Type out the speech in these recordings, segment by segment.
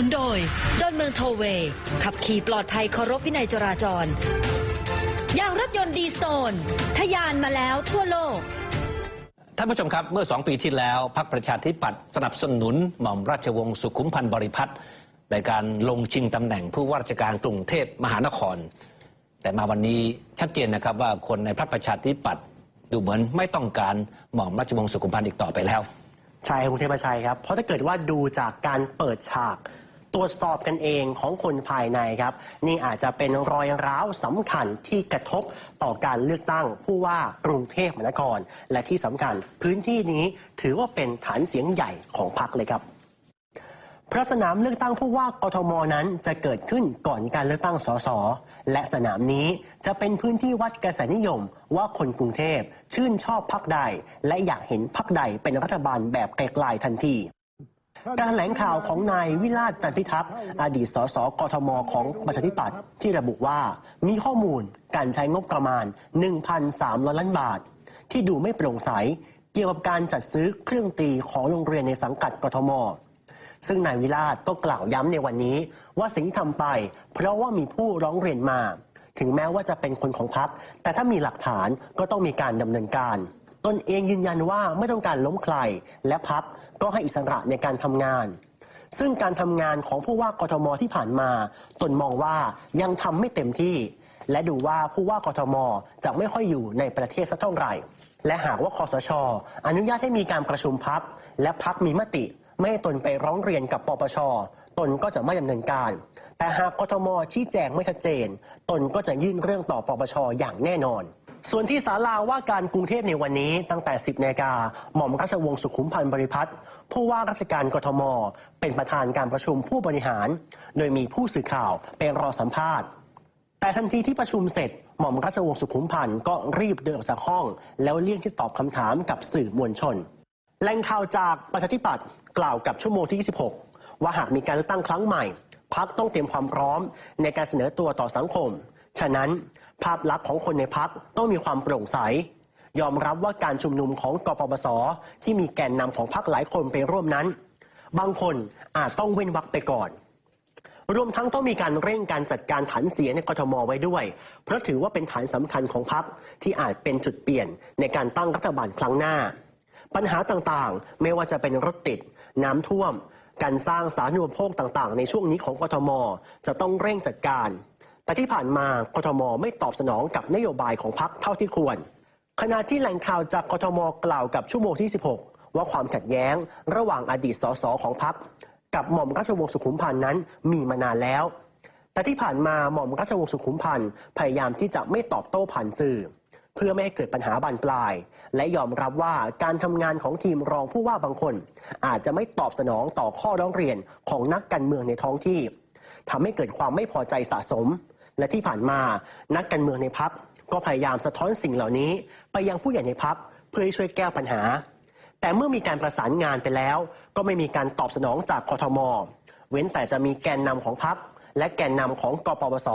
นับสนุนโดยดอนเมืองโทเวย์ขับขี่ปลอดภัยเคารพวินัยจราจร ยางรถยนต์ดีสโตนทะยานมาแล้วทั่วโลก ท่านผู้ชมครับเมื่อสองปีที่แล้วพรรคประชาธิปัตย์สนับสนุนหม่อมราชวงศ์สุขุมพันธ์บริพัตรในการลงชิงตำแหน่งผู้ว่าราชการกรุงเทพมหานคร แต่มาวันนี้ชัดเจนนะครับว่าคนในพรรคประชาธิปัตย์ดูเหมือนไม่ต้องการหม่อมราชวงศ์สุขุมพันธ์อีกต่อไปแล้วใช่คุณเทพชัยครับ เพราะถ้าเกิดว่าดูจากการเปิดฉาก ตรวจสอบกันเองของคนภายในครับ นี่อาจจะเป็นรอยร้าวสำคัญที่กระทบต่อการเลือกตั้งผู้ว่ากรุงเทพมหานคร และที่สำคัญพื้นที่นี้ถือว่าเป็นฐานเสียงใหญ่ของพรรคเลยครับเพราะสนามเลือกตั้งผู้ว่ากทมนั้นจะเกิดขึ้นก่อนการเลือกตั้งสส และสนามนี้จะเป็นพื้นที่วัดกระแสนิยมว่าคนกรุงเทพชื่นชอบพักใด และอยากเห็นพักใดเป็นรัฐบาลแบบไกลๆทันที การแถลงข่าวของนายวิราชจันพิทักษ์อดีตสสกทมของประชาธิปัตย์ที่ระบุว่ามีข้อมูลการใช้งบประมาณ 1,300 ล้านบาท ที่ดูไม่โปร่งใส เกี่ยวกับการจัดซื้อเครื่องตีของโรงเรียนในสังกัดกทม ซึ่งนายวิราชก็กล่าวย้ำในวันนี้ ว่าสิ่งที่ทำไป เพราะว่ามีผู้ร้องเรียนมา ถึงแม้ว่าจะเป็นคนของพรรคแต่ถ้ามีหลักฐานก็ต้องมีการดำเนินการ ตนเองยืนยันว่าไม่ต้องการล้มใคร และพักก็ให้อิสระในการทำงาน ซึ่งการทำงานของผู้ว่ากทมที่ผ่านมา ตนมองว่ายังทำไม่เต็มที่ และดูว่าผู้ว่ากทมจะไม่ค่อยอยู่ในประเทศสักเท่าไหร่ และหากว่าคอสช อนุญาตให้มีการประชุมพักและพักมีมติไม่ให้ตนไปร้องเรียนกับปปช ตนก็จะไม่ดำเนินการ แต่หากกทมชี้แจงไม่ชัดเจน ตนก็จะยื่นเรื่องต่อปปชอย่างแน่นอน ส่วนที่ศาลาว่าการกรุงเทพในวันนี้ตั้งแต่ 10นาฬิกาหม่อมราชวงศ์สุขุมพันธ์บริพัตรผู้ว่าราชการกทม เป็นประธานการประชุมผู้บริหาร โดยมีผู้สื่อข่าวไปรอสัมภาษณ์ แต่ทันทีที่ประชุมเสร็จ หม่อมราชวงศ์สุขุมพันธ์ก็รีบเดินออกจากห้อง แล้วเลี่ยงที่ตอบคำถามกับสื่อมวลชนแหล่งข่าวจากประชาธิปัตย์กล่าวกับชั่วโมงที่ 26 ว่าหากมีการเลือกตั้งครั้งใหม่พักต้องเตรียมความพร้อมในการเสนอตัวต่อสังคม ฉะนั้น ภาพลักษณ์ของคนในพักต้องมีความโปร่งใส ยอมรับว่าการชุมนุมของกปปส ที่มีแกนนำของพักหลายคนไปร่วมนั้น บางคนอาจต้องเว้นวรรคไปก่อน รวมทั้งต้องมีการเร่งการจัดการฐานเสียในกทมไว้ด้วย เพราะถือว่าเป็นฐานสำคัญของพรรคที่อาจเป็นจุดเปลี่ยนในการตั้งรัฐบาลครั้งหน้า ปัญหาต่างๆ ไม่ว่าจะเป็นรถติด น้ำท่วมการสร้างสาธารณูปโภคต่างๆ ในช่วงนี้ของกทม จะต้องเร่งจัดการ แต่ที่ผ่านมากทมไม่ตอบสนองกับนโยบายของพรรคเท่าที่ควร ขณะที่แหล่งข่าวจากกทมกล่าวกับชั่วโมงที่ 16 ว่าความขัดแย้ง ระหว่างอดีตสสของพรรคกับหม่อมราชวงศ์สุขุมพันธ์นั้นมีมานานแล้ว แต่ที่ผ่านมาหม่อมราชวงศ์สุขุมพันธ์พยายามที่จะไม่ตอบโต้ผ่านสื่อ เพื่อไม่ให้เกิดปัญหาบานปลาย และยอมรับว่าการทำงานของทีมรองผู้ว่าบางคน อาจจะไม่ตอบสนองต่อข้อร้องเรียนของนักการเมืองในท้องที่ทำให้เกิดความไม่พอใจสะสม และที่ผ่านมานักการเมืองในพักก็พยายามสะท้อนสิ่งเหล่านี้ ไปยังผู้ใหญ่ในพักเพื่อให้ช่วยแก้ปัญหา แต่เมื่อมีการประสานงานไปแล้ว ก็ไม่มีการตอบสนองจากกทม เว้นแต่จะมีแกนนำของพักและแกนนำของกปปส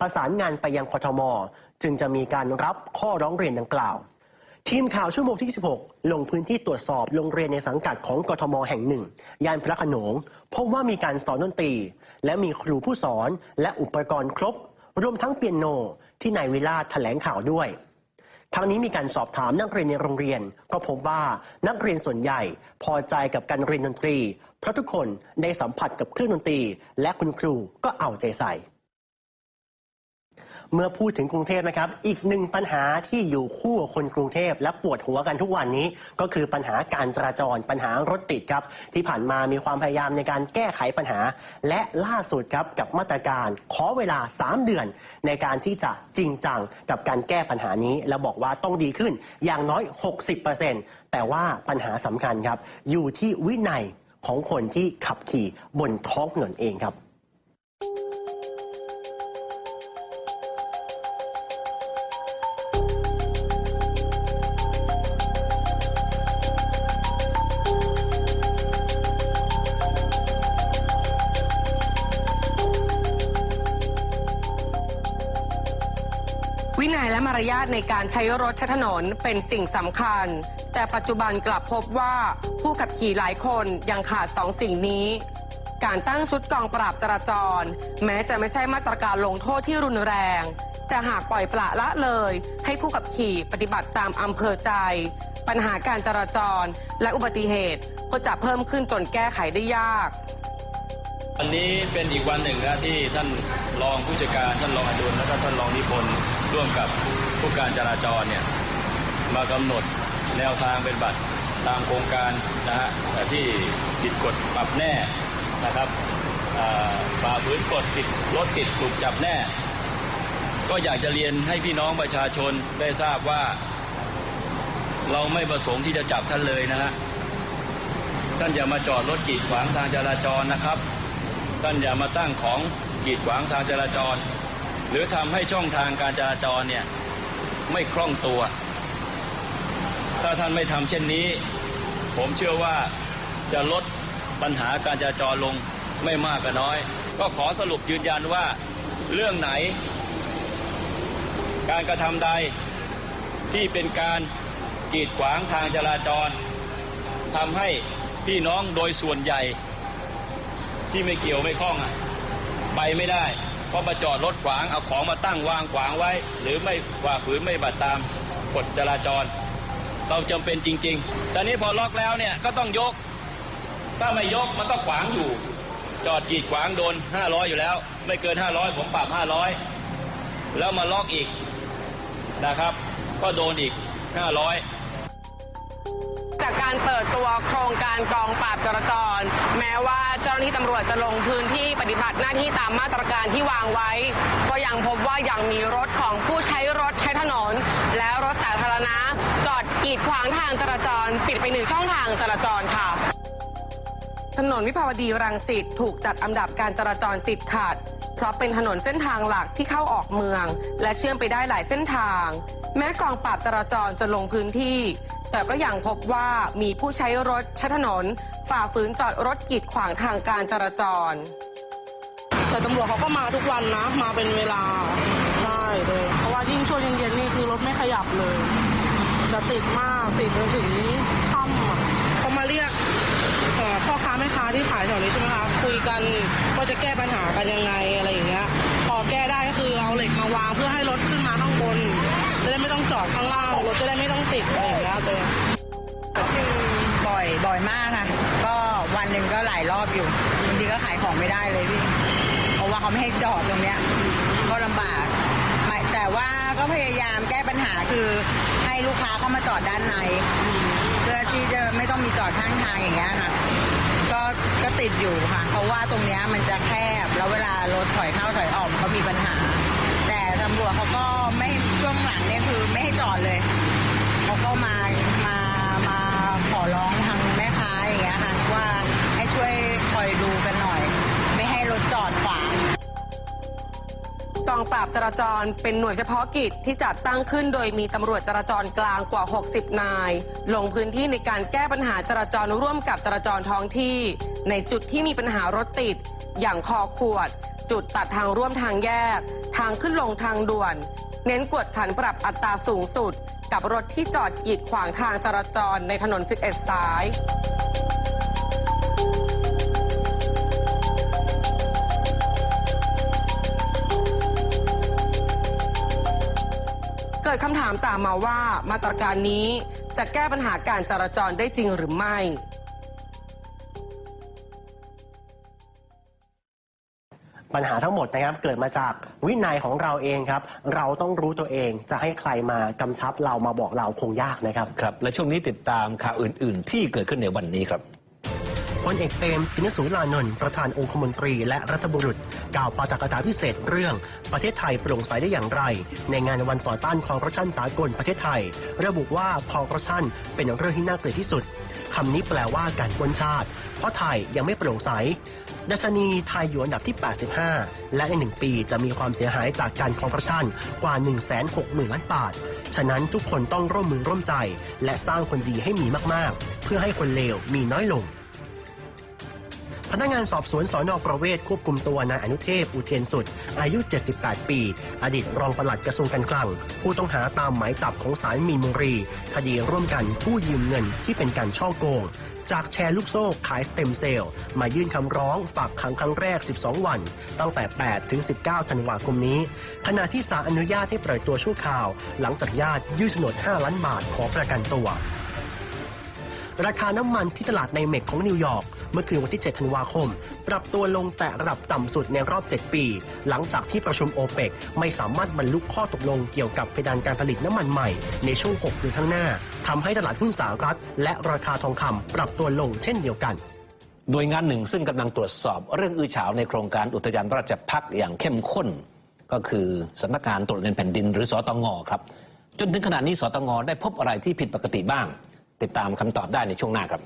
ประสานงานไปยังกทม จึงจะมีการรับข้อร้องเรียนดังกล่าว ทีมข่าวชั่วโมงที่ 16 ลงพื้นที่ตรวจสอบโรงเรียนในสังกัดของกทมแห่งหนึ่งย่านพระขนงพบว่ามีการสอนดนตรี และมีครูผู้สอนและอุปกรณ์ครบ รวมทั้งเปียโนที่นายวิลาแถลงข่าวด้วย ทั้งนี้มีการสอบถามนักเรียนในโรงเรียน ก็พบว่านักเรียนส่วนใหญ่พอใจกับการเรียนดนตรี เพราะทุกคนได้สัมผัสกับเครื่องดนตรี และคุณครูก็เอาใจใส่ เมื่อพูดถึงกรุงเทพนะครับ อีกหนึ่งปัญหาที่อยู่คู่กับคนกรุงเทพและปวดหัวกันทุกวันนี้ ก็คือปัญหาการจราจรปัญหารถติดครับ ที่ผ่านมามีความพยายามในการแก้ไขปัญหา และล่าสุดครับกับมาตรการขอเวลา 3 เดือน ในการที่จะจริงจังกับการแก้ปัญหานี้ และบอกว่าต้องดีขึ้นอย่างน้อย 60%แต่ว่าปัญหาสำคัญครับ อยู่ที่วินัยของคนที่ขับขี่บนท้องถนนเองครับ นัยและมารยาทในการใช้รถใช้ถนนเป็นสิ่งสำคัญ แต่ปัจจุบันกลับพบว่าผู้ขับขี่หลายคนยังขาดสองสิ่งนี้ การตั้งชุดกองปราบจราจร แม้จะไม่ใช่มาตรการลงโทษที่รุนแรง แต่หากปล่อยปละละเลย ให้ผู้ขับขี่ปฏิบัติตามอำเภอใจ ปัญหาการจราจรและอุบัติเหตุก็จะเพิ่มขึ้นจนแก้ไขได้ยากวันนี้เป็นอีกวันหนึ่งนะที่ท่านรองผู้จัดการท่านรองอดุลแล้วก็ท่านรองนิพนธ์ ร่วมกับผู้การจราจรเนี่ยมากำหนดแนวทางเป็นบัตรตามโครงการนะฮะที่ผิดกฎปรับแน่นะครับฝ่าฝืนกฎติดรถติดถูกจับแน่ ก็อยากจะเรียนให้พี่น้องประชาชนได้ทราบว่า เราไม่ประสงค์ที่จะจับท่านเลยนะฮะท่านอย่ามาจอดรถกีดขวางทางจราจรนะครับ ท่านอย่ามาตั้งของกีดขวางทางจราจร หรือทำให้ช่องทางการจราจรเนี่ยไม่คล่องตัว ถ้าท่านไม่ทำเช่นนี้ ผมเชื่อว่าจะลดปัญหาการจราจรลงไม่มากก็น้อย ก็ขอสรุปยืนยันว่าเรื่องไหน การกระทำใดที่เป็นการกีดขวางทางจราจรทำให้พี่น้องโดยส่วนใหญ่ ที่ไม่เกี่ยวไม่ข้องอะไปไม่ได้ เพราะมาจอดรถขวางเอาของมาตั้งวางขวางไว้ หรือไม่ฝ่าฝืนไม่บัตรตามกฎจราจร เราจำเป็นจริง ๆต่นี้พอล็อกแล้วเนี่ยก็ต้องยก ถ้าไม่ยกมันก็ขวางอยู่ จอดกีดขวางโดน 500 อยู่แล้ว ไม่เกิน 500 ผมปรับ 500 แล้วมาล็อกอีกนะครับ ก็โดนอีก 500 จากการเปิดตัวโครงการกองปราบจราจร แม้ว่าเจ้าหน้าที่ตำรวจจะลงพื้นที่ปฏิบัติหน้าที่ตามมาตรการที่วางไว้ ก็ยังพบว่ายังมีรถของผู้ใช้รถใช้ถนน และรถสาธารณะจอดกีดขวางทางจราจร ปิดไปหนึ่งช่องทางจราจรค่ะถนนวิภาวดีรังสิตถูกจัดอันดับการจราจรติดขัด เพราะเป็นถนนเส้นทางหลักที่เข้าออกเมือง และเชื่อมไปได้หลายเส้นทาง แม้กองปราบจราจรจะลงพื้นที่ แต่ก็ยังพบว่ามีผู้ใช้รถใช้ถนน ฝ่าฝืนจอดรถกีดขวางทางการจราจร แต่ตำรวจเขาก็มาทุกวันนะ มาเป็นเวลาได้เลยเพราะว่ายิ่งช่วงเย็นๆนี่คือรถไม่ขยับเลย จะติดมากติดจนถึงค่ำอะเขามาเรียกเอ่อพ่อค้าแม่ค้า ที่ขายแถวนี้ใช่ไหมคะคุยกันว่าจะแก้ปัญหากันยังไงอะไรอย่างเงี้ย พอแก้ได้ก็คือเอาเหล็กมาวางเพื่อให้รถขึ้นมาข้างบนจะได้ไม่ต้องจอดข้างล่างรถจะได้ไม่ต้องติดอะไรอย่างเงี้ยเลยคือบ่อยบ่อยมากค่ะ ก็วันหนึ่งก็หลายรอบอยู่บางทีก็ขายของไม่ได้เลยพี่เพราะว่าเขาไม่ให้จอดตรงเนี้ยก็ลำบากแต่ว่าก็พยายามแก้ปัญหาคือให้ลูกค้าเข้ามาจอดด้านใน เพื่อที่จะไม่ต้องมีจอดข้างทางอย่างเงี้ยค่ะ ก็ติดอยู่ค่ะเพราะว่าตรงนี้มันจะแคบ แล้วเวลารถถอยเข้าถอยออกก็มีปัญหา แต่ตำรวจเขาก็ไม่ช่วงหลังเนี่ยคือไม่ให้จอดเลย องปราบจราจรเป็นหน่วยเฉพาะกิจที่จัดตั้งขึ้นโดยมีตำรวจจราจรกลางกว่า 60 นาย ลงพื้นที่ในการแก้ปัญหาจราจรร่วมกับจราจรท้องที่ ในจุดที่มีปัญหารถติด อย่างคอขวด จุดตัดทางร่วมทางแยก ทางขึ้นลงทางด่วน เน้นกวดขันปรับอัตราสูงสุด กับรถที่จอดกีดขวางทางจราจรในถนน 11 สาย กิดคำถามตามมาว่ามาตรการนี้จะแก้ปัญหาการจราจรได้จริงหรือไม่ปัญหาทั้งหมดนะครับเกิดมาจากวินัยของเราเองครับ เราต้องรู้ตัวเองจะให้ใครมากำชับเรามาบอกเราคงยากนะครับครับ และช่วงนี้ติดตามข่าวอื่น ๆ ที่เกิดขึ้นในวันนี้ครับ พลเอกเปรมตินสุรานนท์ประธานองคมนตรีและรัฐบุรุษ กล่าวปาฐกถาพิเศษเรื่อง ประเทศไทยโปร่งใสได้อย่างไร ในงานวันต่อต้านคอร์รัปชันสากลประเทศไทย ระบุว่าคอร์รัปชันเป็นเรื่องที่น่าเกลียดที่สุดคำนี้แปลว่าการปนชาติ เพราะไทยยังไม่โปร่งใสดัชนีไทยอยู่อันดับที่ 85 และในหนึ่งปีจะมีความเสียหายจากการคอร์รัปชันกว่า 160,000 ล้านบาท ฉะนั้นทุกคนต้องร่วมมือร่วมใจ และสร้างคนดีให้มีมากๆ เพื่อให้คนเลวมีน้อยลง พนักงานสอบสวนสอนอประเวศควบคุมตัวนายอนุเทพอุเทนสุด อายุ 78 ปี อดีตรองปลัดกระทรวงการคลัง ผู้ต้องหาตามหมายจับของศาลมีนบุรี คดีร่วมกันกู้ยืมเงินที่เป็นการช่อโกงจากแชร์ลูกโซ่ขายสเต็มเซลล์มายื่นคำร้องฝากขังครั้งแรก 12 วัน ตั้งแต่ 8 ถึง 19 ธันวาคมนี้ ขณะที่ศาลอนุญาตให้ปล่อยตัวชั่วคราว หลังจากญาติยื่นโฉนด 5 ล้านบาทขอประกันตัว ราคาน้ำมันที่ตลาดในเมกของนิวยอร์ก เมื่อคืนวันที่ 7 ธันวาคม ปรับตัวลงแต่ระดับต่ำสุดในรอบ 7 ปี หลังจากที่ประชุมโอเปกไม่สามารถบรรลุข้อตกลงเกี่ยวกับเพดานการผลิตน้ำมันใหม่ในช่วง 6 เดือนข้างหน้าทำให้ตลาดหุ้นสหรัฐ และราคาทองคำปรับตัวลงเช่นเดียวกันหน่วยงานหนึ่งซึ่งกำลังตรวจสอบเรื่องอื้อฉาวในโครงการอุทยานราชพักษ์อย่างเข้มข้น ก็คือสำนักงานตรวจเงินแผ่นดินหรือสอตงครับ จนถึงขณะนี้สอตงได้พบอะไรที่ผิดปกติบ้าง ติดตามคำตอบได้ในช่วงหน้าครับ